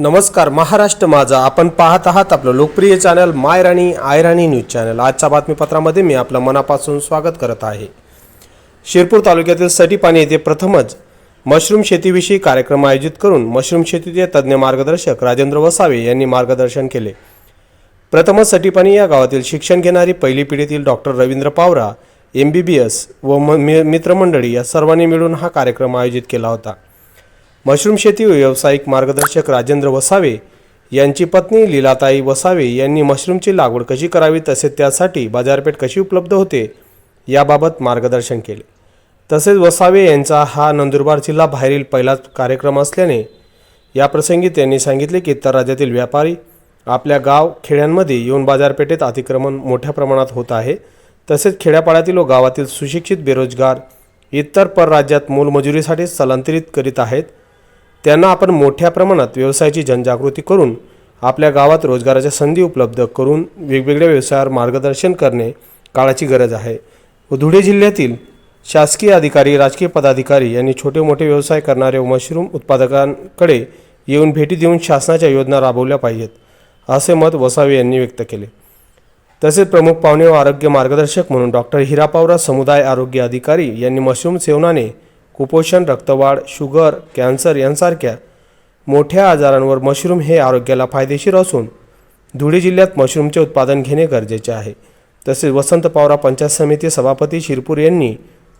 नमस्कार महाराष्ट्र माझा. आपण पाहत आहात आपलं लोकप्रिय channel my Rani I Rani news channel. आजच्या बातमीपत्रामध्ये मी आपलं मनापासून स्वागत करत आहे. शिरपूर तालुक्यातील सटीपाणी येथे प्रथमच मशरूम शेतीविषयी कार्यक्रम आयोजित करून मशरूम शेतीचे तज्ज्ञ मार्गदर्शक राजेंद्र वसावे यांनी मार्गदर्शन केले. प्रथमच सटीपाणी या गावातील शिक्षण घेणारी पहिली पिढीतील doctor Ravindra Pawara M B B S व म- मि- मित्रमंडळी या सर्वांनी मिळून हा कार्यक्रम आयोजित केला होता. मशरूम शेती व्यावसायिक मार्गदर्शक राजेंद्र वसावे यांची पत्नी लीलाताई वसावे यांनी मशरूमची लागवड कशी करावी तसेच त्यासाठी बाजारपेठ कशी उपलब्ध होते याबाबत मार्गदर्शन केले. तसेच वसावे यांचा हा नंदुरबार जिल्हा बाहेरील पहिलाच कार्यक्रम असल्याने याप्रसंगी त्यांनी सांगितले की इतर राज्यातील व्यापारी आपल्या गाव खेड्यांमध्ये येऊन बाजारपेठेत अतिक्रमण मोठ्या प्रमाणात होत आहे. तसेच खेड्यापाड्यातील व गावातील सुशिक्षित बेरोजगार इतर परराज्यात मोलमजुरीसाठी स्थलांतरित करीत आहेत. त्यांना आपण मोठ्या प्रमाणात व्यवसायाची जनजागृती करून आपल्या गावात रोजगाराच्या संधी उपलब्ध करून वेगवेगळ्या व्यवसायावर मार्गदर्शन करणे काळाची गरज आहे. व धुळे जिल्ह्यातील शासकीय अधिकारी राजकीय पदाधिकारी यांनी छोटे मोठे व्यवसाय करणारे मशरूम उत्पादकांकडे येऊन भेटी देऊन शासनाच्या योजना राबवल्या पाहिजेत असे मत वसावे यांनी व्यक्त केले. तसेच प्रमुख पाहुणे व आरोग्य मार्गदर्शक म्हणून डॉक्टर हिरापावरा समुदाय आरोग्य अधिकारी यांनी मशरूम सेवनाने कुपोषण रक्तवाढ शुगर कॅन्सर यांसारख्या मोठ्या आजारांवर मशरूम हे आरोग्याला फायदेशीर असून धुळे जिल्ह्यात मशरूमचे उत्पादन घेणे गरजेचे आहे. तसेच वसंत पावरा पंचायत समिती सभापती शिरपूर यांनी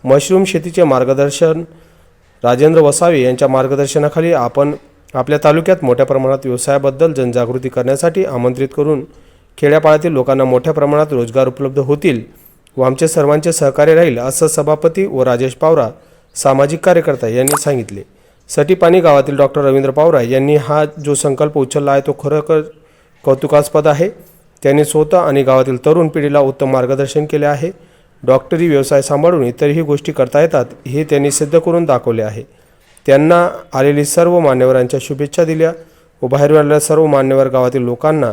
मशरूम शेतीचे मार्गदर्शन राजेंद्र वसावे यांच्या मार्गदर्शनाखाली आपण आपल्या तालुक्यात मोठ्या प्रमाणात व्यवसायाबद्दल जनजागृती करण्यासाठी आमंत्रित करून खेड्यापाड्यातील लोकांना मोठ्या प्रमाणात रोजगार उपलब्ध होतील व आमचे सर्वांचे सहकार्य राहील असं सभापती व राजेश पावरा सामाजिक कार्यकर्ता यांनी सांगितले. सटीपाणी गावातील डॉक्टर रवींद्र पावरा यांनी हा जो संकल्प उचलला आहे तो खरोखर कौतुकास्पद आहे. त्यांनी स्वतः आणि गावातील तरुण पिढीला उत्तम मार्गदर्शन केले आहे. डॉक्टरी व्यवसाय सांभाळून इतरही गोष्टी करता येतात हे त्यांनी सिद्ध करून दाखवले आहे. त्यांना आलेली सर्व मान्यवरांच्या शुभेच्छा दिल्या व बाहेर आलेल्या सर्व मान्यवर गावातील लोकांना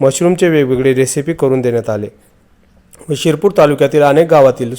मशरूमचे वेगवेगळे रेसिपी करून देण्यात आले. व शिरपूर तालुक्यातील अनेक गावातील